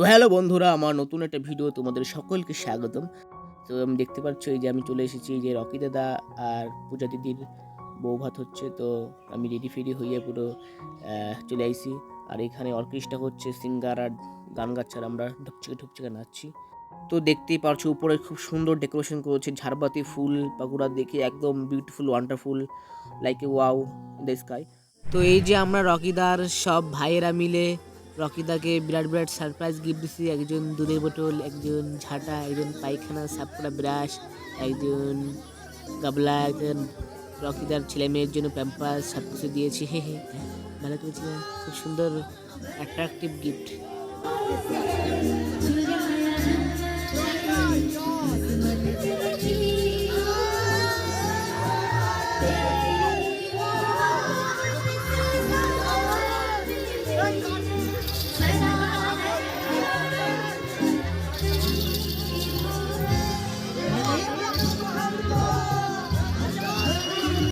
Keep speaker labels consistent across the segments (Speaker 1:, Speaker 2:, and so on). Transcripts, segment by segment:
Speaker 1: তো হ্যালো বন্ধুরা, আমার নতুন একটা ভিডিও তোমাদের সকলকে স্বাগতম। তো আমি দেখতে পাচ্ছ, এই যে আমি চলে এসেছি যে রকি দাদা আর পূজা দিদির বউ ভাত হচ্ছে, তো আমি রেডি ফেডি হয়ে পুরো চলে আইসি আর এখানে অর্কেস্ট্রা হচ্ছে সিঙ্গার আর গান গাচ্ছে আর আমরা ঢুকচিকে ঢুকচিকে নাচছি তো দেখতেই পারছ, উপরে খুব সুন্দর ডেকোরেশন করেছে, ঝাড়বাতি, ফুল পাকুড়া দেখে একদম beautiful wonderful like a wow the sky তো এই যে আমরা রকিদার সব ভাইয়েরা মিলে রকিদাকে বিরাট বিরাট সারপ্রাইজ গিফট দিছি। একজন দুধের বোতল, একজন ঝাঁটা, একজন পায়খানা সাফ করা ব্রাশ একজন গাবলা, একজন রকিদার ছেলে মেয়ের জন্য প্যাম্পাস সব কিছু দিয়েছি। হে হে ভালো করেছিলাম। খুব সুন্দর অ্যাট্রাকটিভ গিফট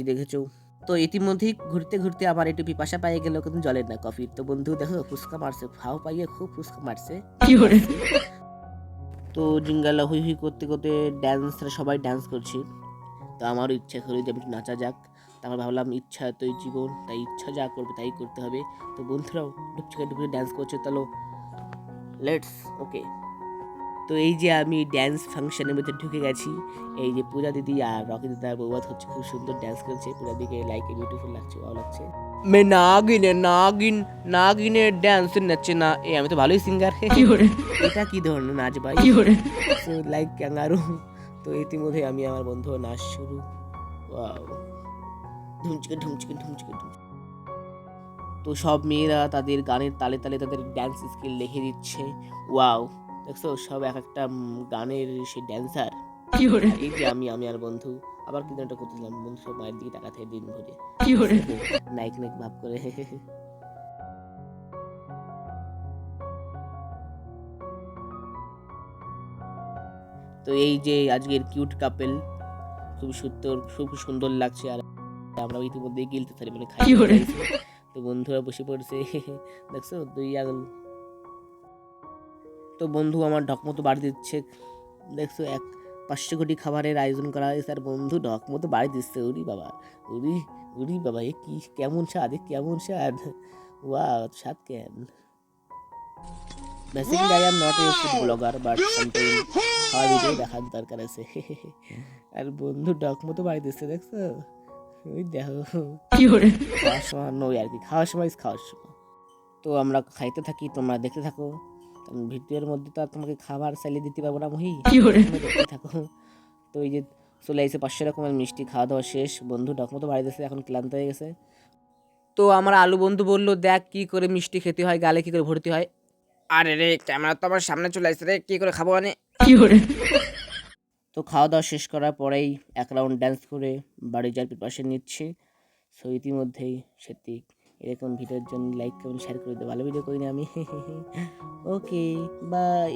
Speaker 1: দেখেছ। তো ইতিমধ্যেই ঘুরতে ঘুরতে আমার একটু পিপাসা পাইয়ে গেল কিন্তু জলের না কফির। তো বন্ধু দেখো ফুচকা মারছে ফাও পাইয়ে খুব ফুচকা মারছে। তো জিঙ্গালা হুই হুই করতে করতে ড্যান্স সবাই ড্যান্স করছি। তো আমারও ইচ্ছা করে যে আমি একটু নাচা যাক। তারপর ভাবলাম ইচ্ছা তোই জীবন তাই ইচ্ছা যা করবে তাই করতে হবে। তো বন্ধুরাও ডুবচুকে ডুবচুকে ড্যান্স করছে তাহলে লেটস ওকে তো এই যে আমি ড্যান্স ফাংশনের মধ্যে ঢুকে গেছি এই যে পূজা দিদি আর রকি দিদার বৌবাদ হচ্ছে খুব সুন্দর ড্যান্স করছে পূজা দিকে লাইকে বিউটিফুল লাগছে ভালো লাগছে। মে নাগিনে নাগিন নাগিনের ড্যান্স নাচছে না এ আমি তো ভালোই সিঙ্গার এটা কি ধরনের নাচ ভাই? লাইক ক্যাঙ্গারু তো ইতিমধ্যে আমি আমার বন্ধু নাচ শুরু। ঢুমচিকে ঢুমচিকে ঢুমচিকে ঢুমচিকে তো সব মেয়েরা তাদের গানের তালে তালে তাদের ড্যান্স স্কিল লিখে দিচ্ছে। ওয়াও দেখছ সব এক একটা গানের সে ড্যান্সার এই যে আমি আমি আর বন্ধু আবার কিন্তু একটা করতেছিলাম বন্ধু সব মায়ের দিকে তাকাতে দিন ভরে। নাইক নাইক ভাব করে। তো এই যে আজকের কিউট কাপেল খুব সুন্দর খুব সুন্দর লাগছে আর আমরা ইতিমধ্যে গিলতে পারি মানে খাই তো বন্ধুরা বসে পড়ছে। দেখছ দুই আঙুল তো বন্ধু আমার ঢকমতো বাড়ি দিচ্ছে। দেখছ এক পাঁচশো কোটি খাবারের আয়োজন করা হয়েছে আর বন্ধু ঢকমতো বাড়ি দিচ্ছে। উরি বাবা উরি উরি বাবা এ কি কেমন স্বাদ এ কেমন স্বাদ। ওয়া স্বাদ কেন? Basically I am not a food blogger but sometime খাওয়া ভিডিও দেখার দরকার আছে। আর বন্ধু ডকমতো বাড়ি দিচ্ছে দেখছ? ওই দেখো। খাওয়ার সময় নই আর কি খাওয়ার সময় খাওয়ার সময়। তো আমরা খাইতে থাকি তোমরা দেখতে থাকো। ভিডিওর মধ্যে তো আর তোমাকে খাবার চালিয়ে দিতে পারব না মহি। থাকো। তো এই যে চলে এসে পাঁচশো রকমের মিষ্টি খাওয়া দাওয়া শেষ। বন্ধু ডকমতো বাড়ি দিয়েছে এখন ক্লান্ত হয়ে গেছে। তো আমার আলু বন্ধু বলল দেখ কি করে মিষ্টি খেতে হয় গালে কি করে ভর্তি হয়? আরে রে ক্যামেরা তো আমার সামনে চলে আসছে রে কি করে খাব মানে? তো খাওয়া দাওয়া শেষ করার পরেই এক রাউন্ড ড্যান্স করে বাড়ি যাওয়ার প্রিপারেশন নিচ্ছি। সো ইতিমধ্যেই সত্যি এরকম ভিডিওর জন্য লাইক কমেন্ট শেয়ার করে দেবো ভালো ভিডিও করিনি আমি। Okay bye.